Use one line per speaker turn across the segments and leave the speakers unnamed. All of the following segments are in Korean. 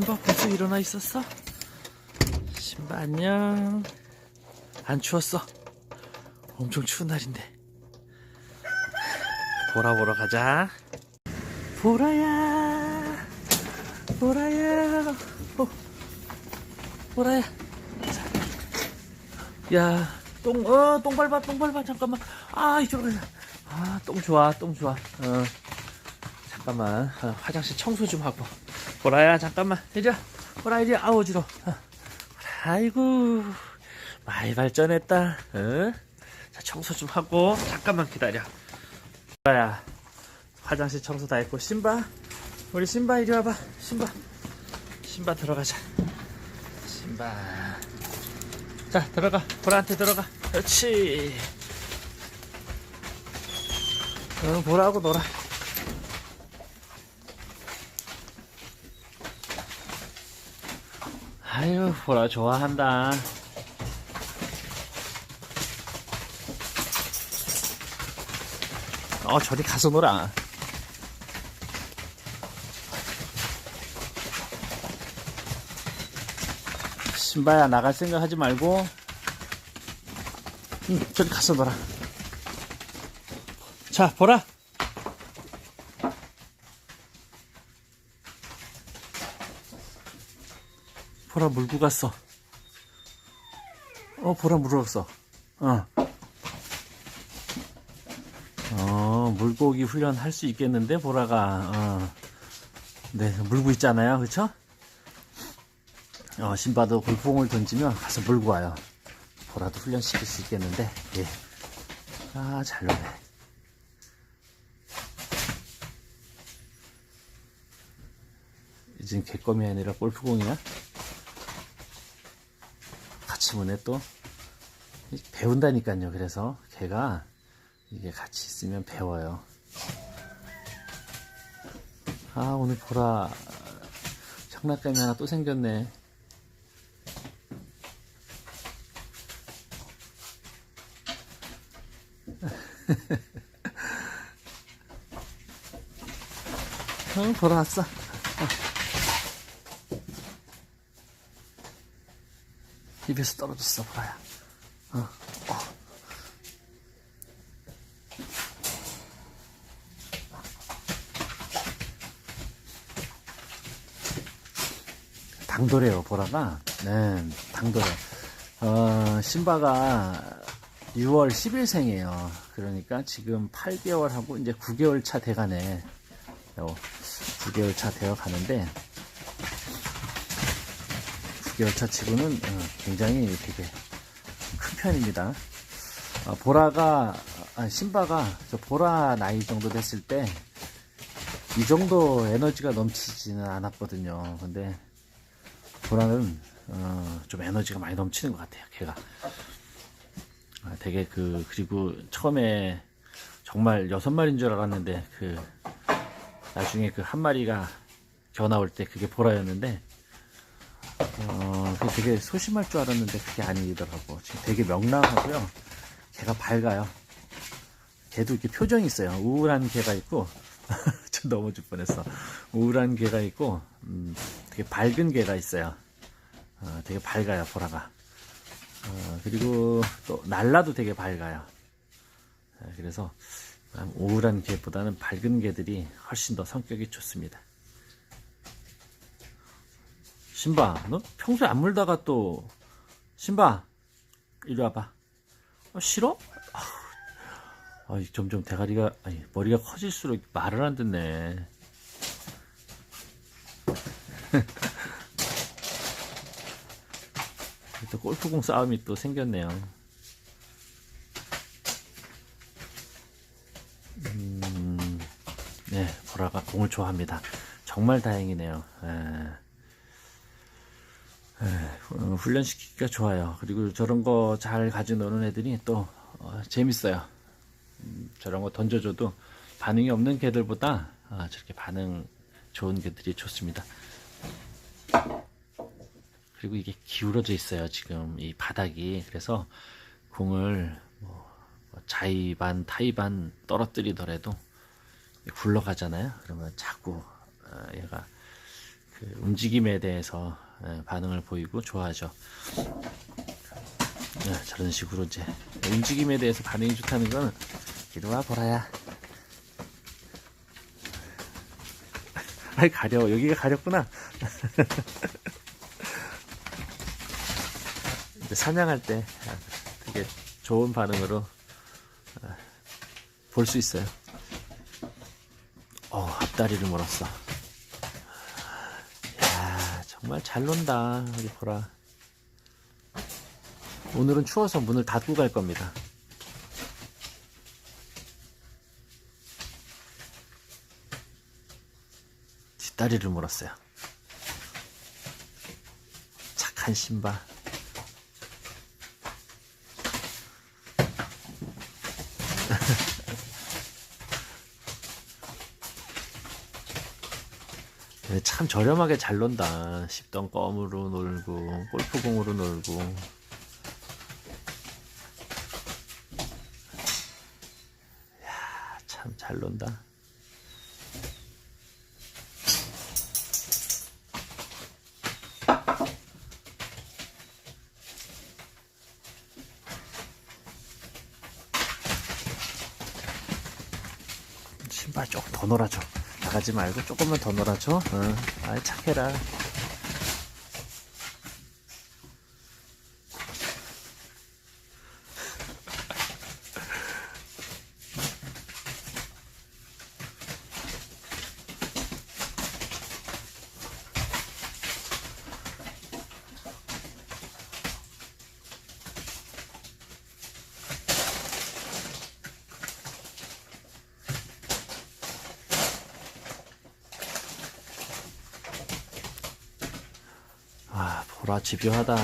신바 벌써 일어나 있었어? 신바 안녕. 안 추웠어? 엄청 추운 날인데. 보라 보러 가자. 보라야. 보라야. 어. 보라야. 자. 야, 똥, 어, 똥 밟아, 똥 밟아. 잠깐만. 아, 이쪽으로 가자. 아, 똥 좋아, 똥 좋아. 어. 잠깐만. 어, 화장실 청소 좀 하고. 보라야, 잠깐만. 이리 와. 보라, 이리 와. 아우, 어지러. 어. 아이고. 많이 발전했다. 어? 자, 청소 좀 하고. 잠깐만 기다려. 보라야. 화장실 청소 다 했고. 신바. 우리 신바 이리 와봐. 신바. 신바 들어가자. 신바. 자, 들어가. 보라한테 들어가. 그렇지. 어, 보라하고 놀아. 아유, 보라 좋아한다. 어, 저리 가서 놀아. 신바야, 나갈 생각 하지 말고, 응, 저리 가서 놀아. 자, 보라. 보라 물고 갔어. 어, 보라 물었어. 어. 어, 물고기 훈련 할 수 있겠는데, 보라가. 어. 네, 물고 있잖아요. 그쵸? 어, 신바도 골프공을 던지면 가서 물고 와요. 보라도 훈련시킬 수 있겠는데, 예. 아, 잘 노네. 이젠 개껌이 아니라 골프공이야? 보네 또 배운다니까요. 그래서 걔가 이게 같이 있으면 배워요. 아 오늘 보라. 장난감이 하나 또 생겼네. 어, 보라 왔어 입에서 떨어졌어, 보라야. 어, 어. 당도래요, 보라가. 네, 당도래. 어, 신바가 6월 10일생이에요. 그러니까 지금 8개월하고 이제 9개월 차 돼가네. 요, 9개월 차 되어 가는데, 6개월 차 치고는 어, 굉장히 되게 큰 편입니다. 어, 보라가 아, 신바가 저 보라 나이 정도 됐을 때 이 정도 에너지가 넘치지는 않았거든요. 근데 보라는 어, 좀 에너지가 많이 넘치는 것 같아요. 걔가 아, 되게 그 그리고 처음에 정말 여섯 마리인 줄 알았는데 그 나중에 그 한 마리가 겨 나올 때 그게 보라였는데 어, 되게 소심할 줄 알았는데 그게 아니더라고. 지금 되게 명랑하고요. 걔가 밝아요. 걔도 이렇게 표정이 있어요. 우울한 개가 있고, 좀 넘어질 뻔했어. 우울한 개가 있고, 음, 되게 밝은 개가 있어요. 어, 되게 밝아요, 보라가. 어, 그리고 또, 날라도 되게 밝아요. 어, 그래서, 우울한 개보다는 밝은 개들이 훨씬 더 성격이 좋습니다. 신바, 너 평소에 안 물다가 또, 신바, 이리 와봐. 어, 싫어? 아, 점점 대가리가, 아니, 머리가 커질수록 말을 안 듣네. 또 골프공 싸움이 또 생겼네요. 음, 네, 보라가 공을 좋아합니다. 정말 다행이네요. 에. 어, 훈련시키기가 좋아요. 그리고 저런 거 잘 가지고 노는 애들이 또 어, 재밌어요. 음, 저런 거 던져줘도 반응이 없는 개들보다 아, 저렇게 반응 좋은 개들이 좋습니다. 그리고 이게 기울어져 있어요. 지금 이 바닥이 그래서 공을 뭐 자이반 타이반 떨어뜨리더라도 굴러가잖아요. 그러면 자꾸 어, 얘가 그 움직임에 대해서 예, 반응을 보이고 좋아하죠. 예, 저런 식으로 이제 움직임에 대해서 반응이 좋다는 건 이리 와 보라야. 아이 가려 여기가 가렵구나. 사냥할 때 되게 좋은 반응으로 볼 수 있어요. 어, 앞다리를 물었어. 야, 정말 잘 논다, 우리 보라. 오늘은 추워서 문을 닫고 갈 겁니다. 뒷다리를 물었어요. 착한 신바. 참 저렴하게 잘 논다. 10던 껌으로 놀고, 골프공으로 놀고. 야, 참 잘 논다. 신발 조금 더 놀아줘. 나가지 말고 조금만 더 놀아줘. 어. 아이, 착해라. 아, 보라 집요하다.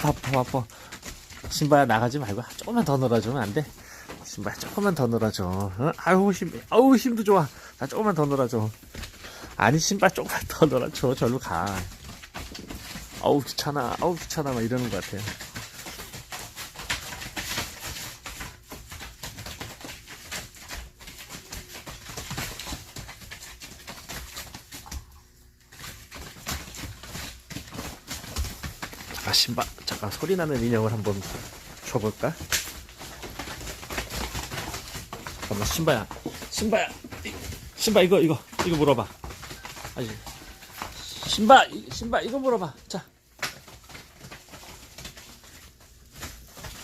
바빠, 바빠. 신발 나가지 말고 조금만 더 놀아주면 안 돼? 신발 조금만 더 놀아줘. 어? 아유, 힘, 아우, 힘도 좋아. 나 조금만 더 놀아줘. 아니 신발 조금만 더 놀아줘 절로 가. 아우 귀찮아. 아우 귀찮아. 막 이러는 것 같아요 잠깐 신발. 잠깐 소리 나는 인형을 한번 줘볼까? 잠깐만 신발야 신발야 이- 신발 이거 이거. 이거 물어봐 아니 신발 이- 신발 이거 물어봐. 자.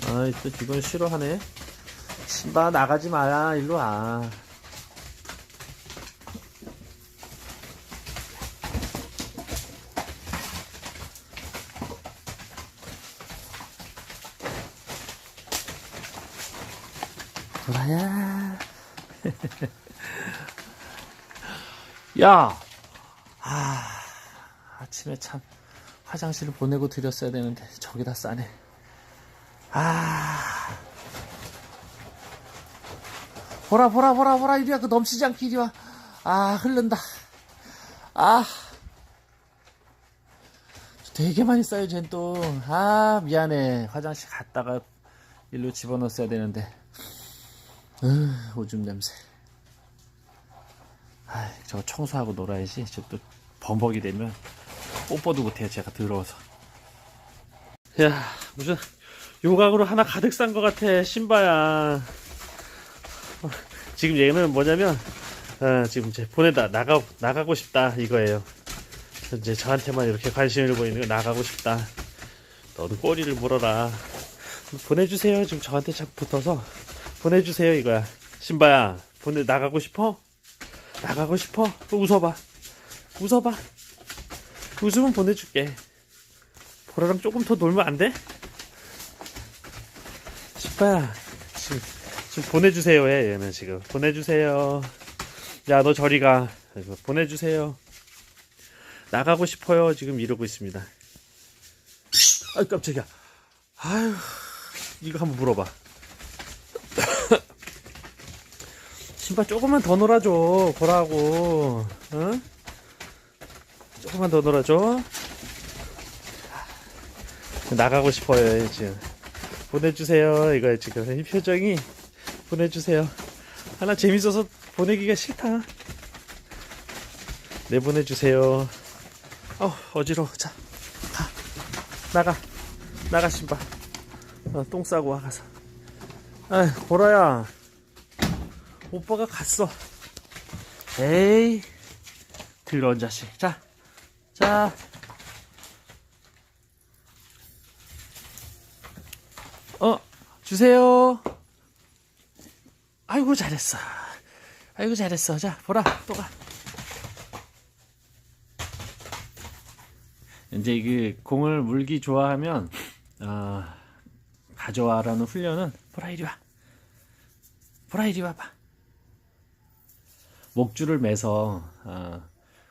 아이 또 이건 싫어하네. 신발 나가지 마라 일로 와. 보라야? 야 아, 아침에 참 화장실을 보내고 드렸어야 되는데 저기다 싸네. 아, 보라 보라 보라 보라 이리와 그 넘치지 않게 이리와. 아 흐른다. 아, 되게 많이 쌓여 쟨 또. 아 미안해 화장실 갔다가 일로 집어넣었어야 되는데. 으, 오줌 냄새. 아, 저거 청소하고 놀아야지. 저또 범벅이 되면 뽀뽀도 못해요. 제가 더러워서. 야, 무슨 요강으로 하나 가득 싼 것 같아. 신바야. 어, 지금 얘는 뭐냐면 어, 지금 이제 보내다 나가 나가고 싶다 이거예요. 이제 저한테만 이렇게 관심을 보이는 거 나가고 싶다. 너도 꼬리를 물어라. 보내주세요. 지금 저한테 자꾸 붙어서 보내주세요 이거야. 신바야, 보내 나가고 싶어? 나가고 싶어? 웃어봐. 웃어봐. 웃으면 보내줄게. 보라랑 조금 더 놀면 안 돼? 신바야, 지금, 지금 보내주세요 해, 얘는 지금. 보내주세요. 야, 너 저리 가. 보내주세요. 나가고 싶어요. 지금 이러고 있습니다. 아, 깜짝이야. 아유, 이거 한번 물어봐. 신발 조금만 더 놀아줘 보라고 어? 조금만 더 놀아줘. 나가고 싶어요, 지금. 보내주세요. 이거 지금 이 표정이 보내주세요. 하나 재밌어서 보내기가 싫다. 내보내주세요. 어, 어지러워. 자, 가. 나가. 나가, 신발. 어, 똥 싸고 와, 가서. 아, 보라야. 오빠가 갔어. 에이. 더러운 자식. 자, 자. 어, 주세요. 아이고, 잘했어. 아이고, 잘했어. 자, 보라, 또 가. 이제 그 공을 물기 좋아하면, 어, 가져와라는 훈련은, 보라, 이리 와. 보라, 이리 와봐. 목줄을 매서, 어,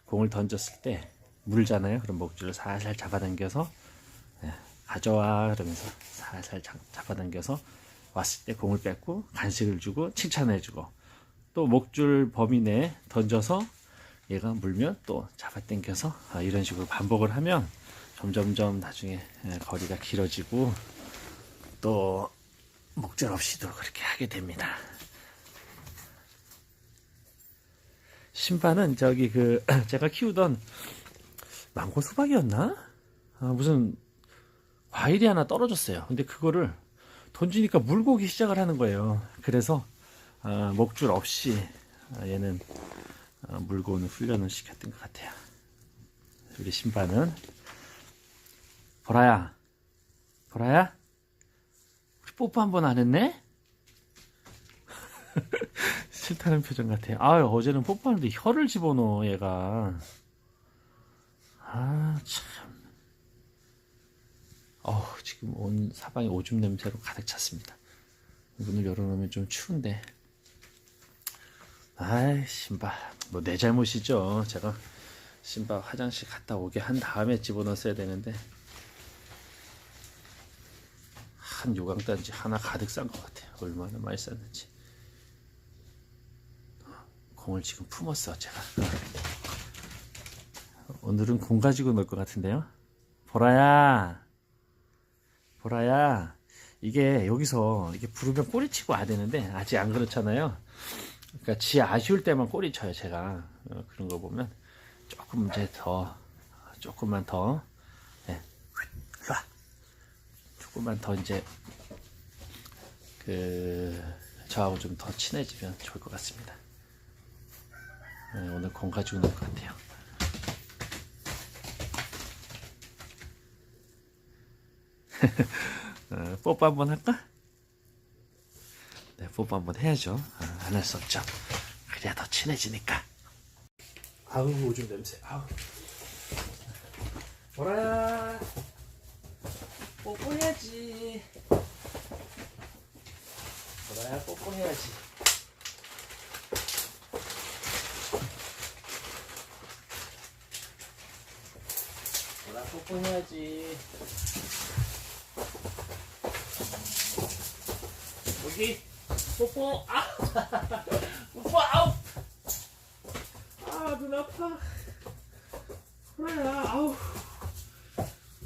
공을 던졌을 때, 물잖아요. 그럼 목줄을 살살 잡아당겨서, 예, 가져와 그러면서 살살 잡- 잡아당겨서 왔을 때 공을 뺏고 간식을 주고 칭찬해주고 또 목줄 범위 내에 던져서 얘가 물면 또 잡아당겨서 아, 이런 식으로 반복을 하면 점점점 나중에 예, 거리가 길어지고 또 목줄 없이도 그렇게 하게 됩니다. 신발은 저기 그 제가 키우던 망고 수박이었나? 아, 무슨 과일이 하나 떨어졌어요. 근데 그거를 던지니까 물고기 시작을 하는 거예요. 그래서 아, 목줄 없이 아, 얘는 아, 물고 오는 훈련을 시켰던 것 같아요. 우리 신발은 보라야, 보라야, 우리 뽀뽀 한 번 안 했네? 싫다는 표정 같아요. 아 어제는 뽀뽀하는데 혀를 집어넣어 얘가. 아 참. 어우, 지금 온 사방이 오줌 냄새로 가득 찼습니다. 문을 열어놓으면 좀 추운데. 아이, 신발. 뭐, 내 잘못이죠. 제가 신발 화장실 갔다 오게 한 다음에 집어넣었어야 되는데. 한 요강단지 하나 가득 싼 것 같아요. 얼마나 많이 쌌는지. 공을 지금 품었어, 제가. 오늘은 공 가지고 놀 것 같은데요? 보라야! 보라야, 이게 여기서 이게 부르면 꼬리 치고 와야 되는데 아직 안 그렇잖아요. 그러니까 지 아쉬울 때만 꼬리 쳐요, 제가. 어, 그런 거 보면 조금 이제 더 조금만 더 와. 조금만 더 이제 그 저하고 좀 더 친해지면 좋을 것 같습니다. 예, 오늘 공 가지고 놀 것 같아요. 어, 뽀뽀 한번 할까? 네, 뽀뽀 한번 해야죠. 아, 안할 수 없죠. 그래야 더 친해지니까. 아우, 오줌 냄새. 아우. 보라야. 뽀뽀해야지. 보라야, 뽀뽀해야지. 보라, 뽀뽀해야지. 여기. 뽀뽀 아. 뽀뽀 아우 아눈 아파. 그래야 아우.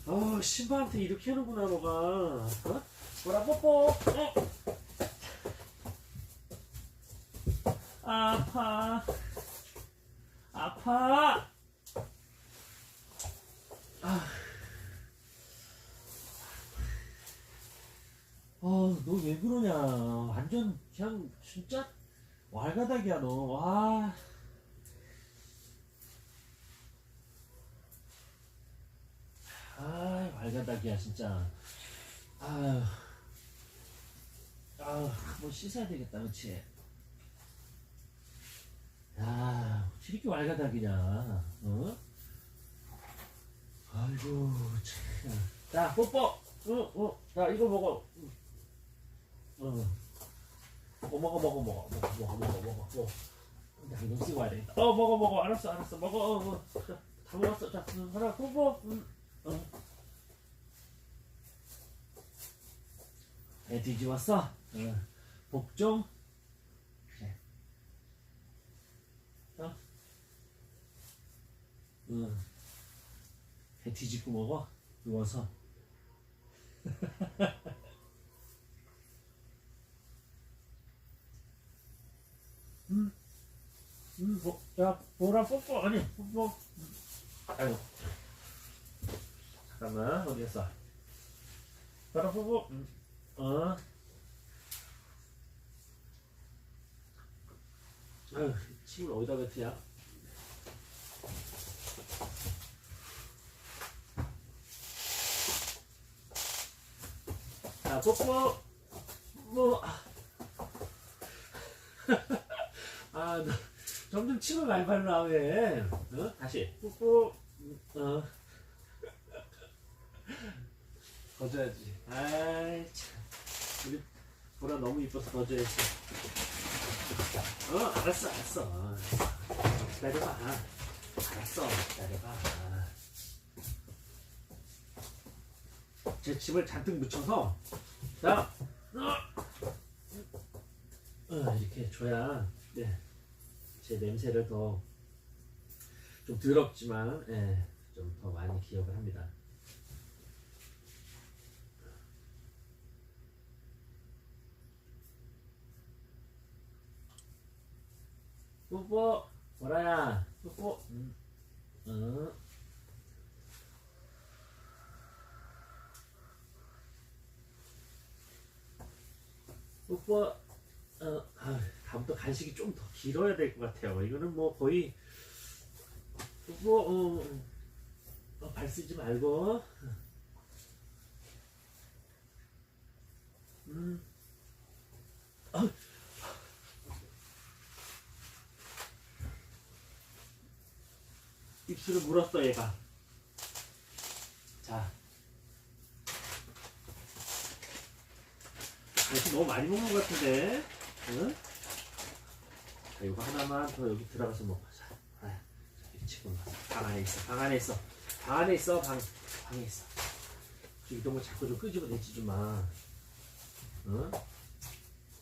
아우 신발한테 이렇게 하는구나 너가. 어? 뭐라 뽀뽀? 어? 아파. 아파 아, 너 왜 그러냐. 완전, 그냥, 진짜, 왈가닥이야, 너. 와. 아, 왈가닥이야, 진짜. 아유. 아유, 한번 씻어야 되겠다, 그치? 야, 이렇게 왈가닥이냐, 어? 아이고, 참. 자, 뽀뽀! 응, 응. 자, 이거 먹어. 응. 어, 먹어, 먹어, 먹어, 먹어, 먹어, 먹어, 먹어, 먹어. 양념 쓰고 와야. 어, 먹어, 먹어. 알았어, 알았어. 먹어, 어, 어. 자, 다 먹었어. 자, 응, 하나, 뽀뽀. 응, 어. 애 뒤집었어? 응. 복종? 그래. 어? 응. 그냥 뒤집고 먹어 누워서 음, 음, 뭐, 야, 보라 뽀뽀 아니 뽀뽀. 아이고, 잠깐만 어디 갔어? 보라 뽀뽀. 음, 어. 아유, 침을 어디다 뱉으냐? 자, 뽀뽀. 뭐. 아, 너 점점 침을 많이 발라, 왜? 어? 다시. 뽀뽀. 어. 거줘야지. 아이, 참. 우리 보라 너무 이뻐서 거줘야지. 어, 알았어, 알았어. 기다려봐. 알았어, 기다려봐. 제 침을 잔뜩 묻혀서, 자, 어, 어, 이렇게 줘야, 네, 제 냄새를 더, 좀 더럽지만, 예, 좀더 많이 기억을 합니다. 뽀뽀, 보라야, 뽀뽀. 음. 어. 뽀뽀. 어, 아, 다음부터 간식이 좀 더 길어야 될 것 같아요. 이거는 뭐 거의 뽀뽀. 어, 어, 발 쓰지 말고. 음. 아, 입술을 물었어 얘가 자 간식 너무 많이 먹는 것 같은데 응? 자 이거 하나만 더 여기 들어가서 먹자 자, 아, 자, 지금 방 안에 있어 방 안에 있어. 방 안에 있어 방, 방에 있어. 이거 뭐 자꾸 좀 끄집어내지 좀 마. 응?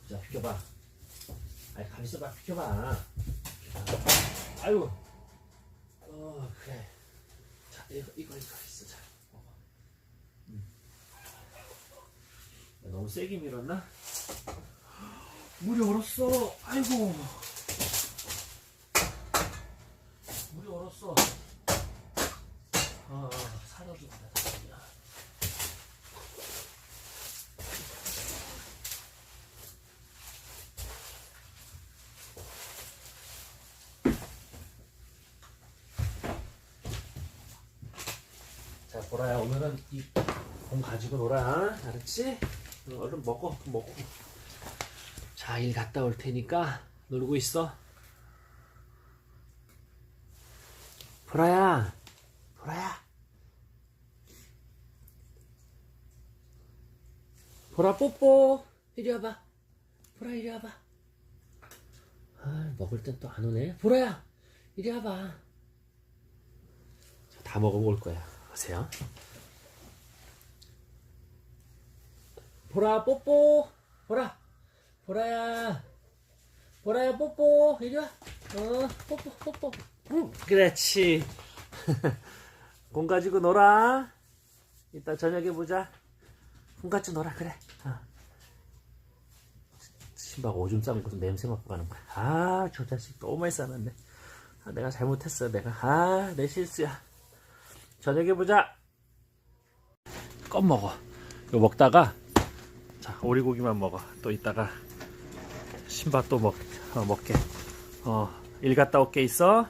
자 비켜봐. 아니 가만히 있어봐 비켜봐. 아이고. 어 그래. 자 이거 이거 이거 있어. 자 먹어. 음. 야, 너무 세게 밀었나? 물이 얼었어. 아이고 물이 얼었어 아 사라진다 야 자, 보라야, 오늘은 이공 가지고 놀아. 알았지? 응, 얼른 먹어, 먹고. 자, 일 갔다 올 테니까 놀고 있어. 보라야, 보라야. 보라 뽀뽀. 이리 와봐. 보라 이리 와봐. 아, 먹을 땐 또 안 오네. 보라야, 이리 와봐. 자, 다올 거야. 보세요. 보라 뽀뽀 보라 보라야 보라야 뽀뽀 이리 와. 어 뽀뽀 뽀뽀. 응 그렇지. 공 가지고 놀아. 이따 저녁에 보자. 공 가지고 놀아 그래. 어. 신발 오줌 싸는 것도 냄새 맡고 가는 거야. 아, 저 자식 너무 많이 싸놨네. 아, 내가 잘못했어. 내가. 아, 내 실수야. 저녁에 보자. 껌 먹어. 이거 먹다가 자 오리고기만 먹어. 또 이따가 신밥 또 먹, 어, 먹게. 어, 일 갔다 올게 있어.